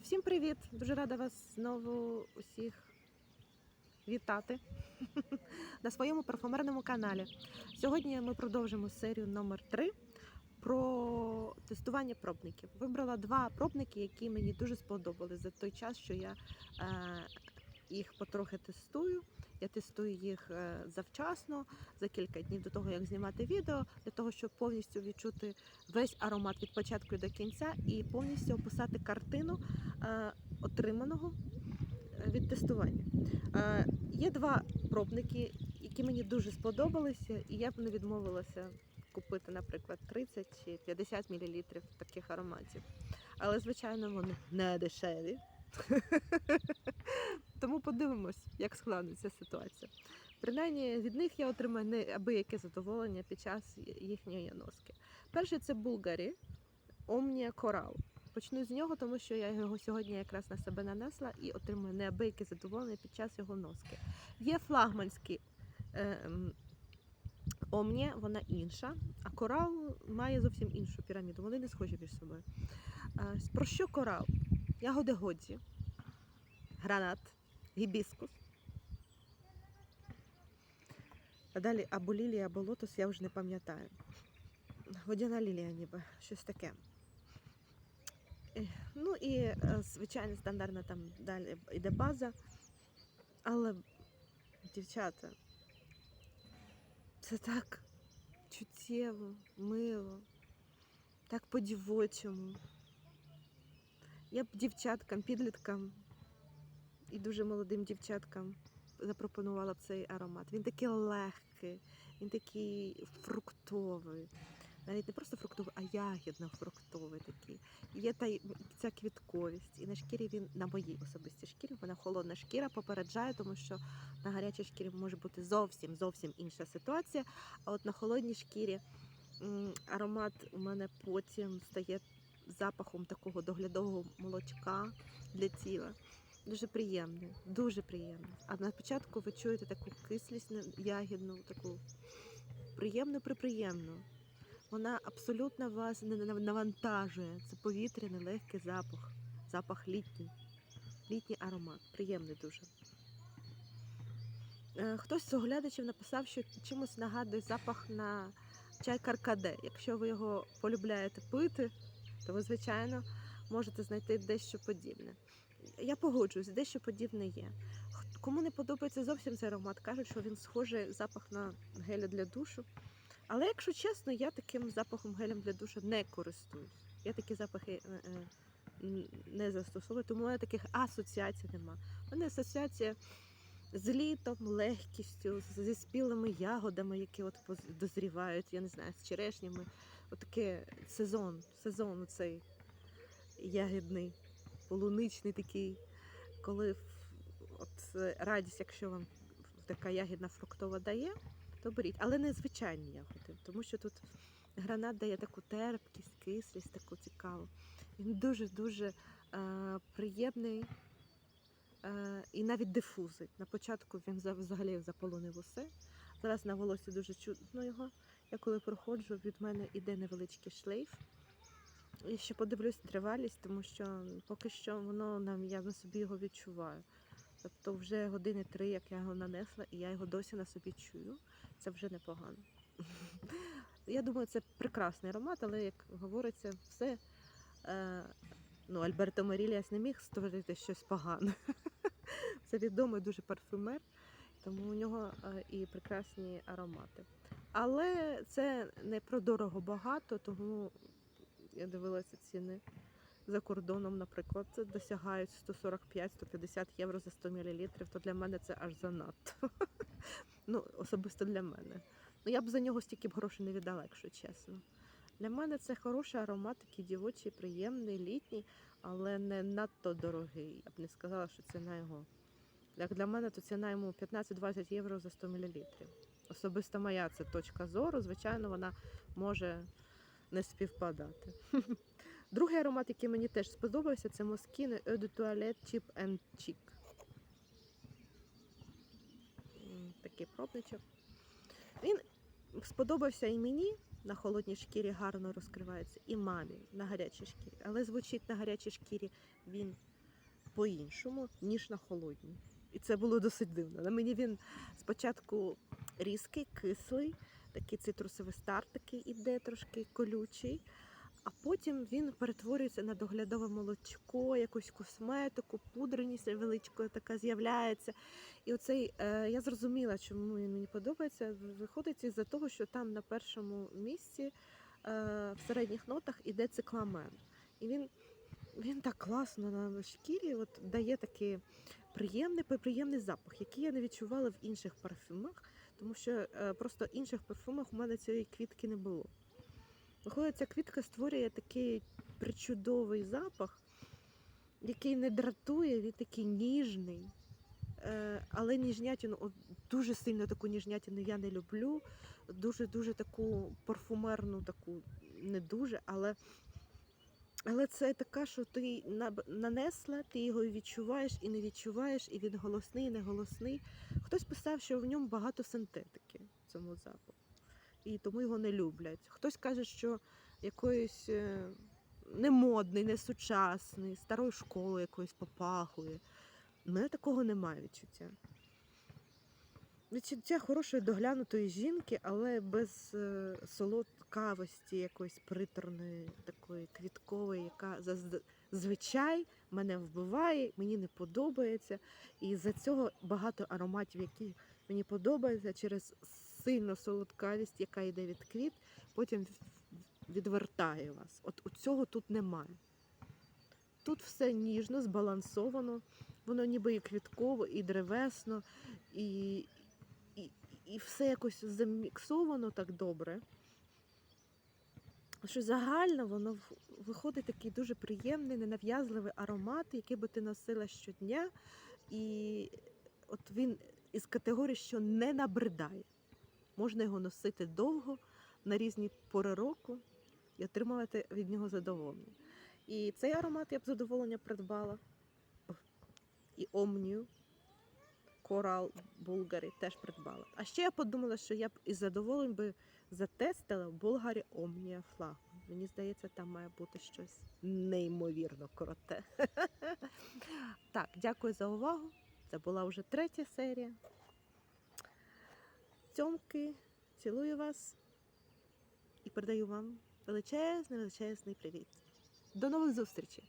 Всім привіт! Дуже рада вас знову усіх вітати на своєму парфумерному каналі. Сьогодні ми продовжимо серію номер 3 про тестування пробників. Вибрала два пробники, які мені дуже сподобали за той час, що я е, їх потрохи тестую. Я тестую їх е, завчасно, за кілька днів до того, як знімати відео, для того, щоб повністю відчути весь аромат від початку до кінця і повністю описати картину е, отриманого е, від тестування. Є два пробники, які мені дуже сподобалися, і я б не відмовилася купити, наприклад, 30 чи 50 мл таких ароматів. Але, звичайно, вони не дешеві. Тому подивимось, як складеться ситуація. Принаймні від них я отримаю неабияке задоволення під час їхньої носки. Перший це Булгарі Omnia Coral. Почну з нього, тому що я його сьогодні якраз на себе нанесла і отримую неабияке задоволення під час його носки. Є флагманський е, Omnia, вона інша, а корал має зовсім іншу піраміду. Вони не схожі між собою. Е, Про що корал? Ягоди Годзі, гранат, гібіскус. А далі або лілія, або лотос, я вже не пам'ятаю. Водяна лілія, ніби щось таке. Е, Ну і е, звичайно, стандартна там далі йде база. Але, дівчата, це так чуттєво, мило, так по-дівочому. Я б дівчаткам, підліткам і дуже молодим дівчаткам запропонувала б цей аромат. Він такий легкий, він такий фруктовий. Навіть не просто фруктовий, а ягідно-фруктовий такий. Є та ця квітковість. І на шкірі він, на моїй особистій шкірі, вона холодна шкіра попереджає, тому що на гарячій шкірі може бути зовсім зовсім інша ситуація. А от на холодній шкірі аромат у мене потім стає запахом такого доглядового молочка для тіла. Дуже приємний, дуже приємний. А на початку ви чуєте таку кислість ягідну, таку приємну приприємну. Вона абсолютно вас не навантажує. Це повітряний легкий запах, запах літній, літній аромат. Приємний дуже. Е, Хтось з оглядачів написав, що чимось нагадує запах на чай каркаде. Якщо ви його полюбляєте пити, то ви, звичайно, можете знайти дещо подібне. Я погоджуюсь, дещо подібне є. Кому не подобається зовсім цей аромат, кажуть, що він схожий запах на геля для душу. Але якщо чесно, я таким запахом гелем для душу не користуюсь. Я такі запахи е, е, не застосовую, тому у мене таких асоціацій нема. У мене асоціація з літом, легкістю, зі спілими ягодами, які от дозрівають, я не знаю, з черешнями. Отаке сезон, сезон цей ягідний, полуничний такий, коли от е, радість, якщо вам така ягідна фруктова дає, то беріть. Але не звичайні ягоди, тому що тут гранат дає таку терпкість, кислість, таку цікаву. Він дуже-дуже е, приємний е, і навіть дифузить. На початку він взагалі заполонив усе. Зараз на волосі дуже чутно його. Я коли проходжу, від мене іде невеличкий шлейф. І ще подивлюсь тривалість, тому що поки що воно нам я на собі його відчуваю. Тобто вже години три, як я його нанесла, і я його досі на собі чую. Це вже непогано. Я думаю, це прекрасний аромат, але як говориться, все. Е, ну, Альберто Маріліас не міг створити щось погане. Це відомий дуже парфюмер, тому у нього е, і прекрасні аромати. Але це не про дорого багато, тому я дивилася ціни за кордоном, наприклад, це досягають 145-150 євро за 100 мл, то для мене це аж занадто. Ну, особисто для мене. Ну, я б за нього стільки б грошей не віддала, якщо чесно. Для мене це хороший аромат, такий дівочий, приємний, літній, але не надто дорогий. Я б не сказала, що ціна його. Як для мене, то ціна йому 15-20 євро за 100 мл. Особисто моя це точка зору. Звичайно, вона може не співпадати. Другий аромат, який мені теж сподобався, це Moschino Eau de Toilette Chip and Chic. Такий пробничок. Він сподобався і мені, на холодній шкірі гарно розкривається, і мамі на гарячій шкірі. Але звучить на гарячій шкірі він по-іншому, ніж на холодній. І це було досить дивно. На мені він спочатку різкий, кислий, такий цитрусовий старт такий іде, трошки колючий. А потім він перетворюється на доглядове молочко, якусь косметику, пудреність невеличкою така з'являється. І оцей е, я зрозуміла, чому він мені подобається. Виходить із-за того, що там на першому місці е, в середніх нотах іде цикламен. І він, він так класно на шкірі от, дає такий приємний, приємний запах, який я не відчувала в інших парфюмах, тому що е, просто в інших парфюмах у мене цієї квітки не було. Виходить, ця квітка створює такий причудовий запах, який не дратує, він такий ніжний. Е, Але ніжнятину, дуже сильно таку ніжнятину я не люблю. Дуже-дуже таку парфумерну, таку не дуже, але, але це така, що ти нанесла, ти його відчуваєш і не відчуваєш, і він голосний, і не голосний. Хтось писав, що в ньому багато синтетики в цьому запаху і тому його не люблять. Хтось каже, що якоїсь е, немодний, несучасний, старої школи якоїсь попахує. У мене такого немає відчуття. Відчуття хорошої доглянутої жінки, але без е, солодкавості якоїсь приторної, такої квіткової, яка зазвичай мене вбиває, мені не подобається. І за цього багато ароматів, які мені подобаються через сильну солодкавість, яка йде від квіт, потім відвертає вас. От у цього тут немає. Тут все ніжно, збалансовано, воно ніби і квітково, і древесно, і, і, все якось заміксовано так добре. Що загально воно виходить такий дуже приємний, ненав'язливий аромат, який би ти носила щодня. І от він із категорії, що не набридає. Можна його носити довго на різні пори року і отримувати від нього задоволення. І цей аромат я б задоволення придбала. І Омнію, Корал Булгарі теж придбала. А ще я подумала, що я б із задоволенням би затестила в Булгарі Омнія флагман. Мені здається, там має бути щось неймовірно круте. Так, дякую за увагу. Це була вже третя серія. Цьомки, цілую вас і передаю вам величезний, величезний привіт. До нових зустрічей!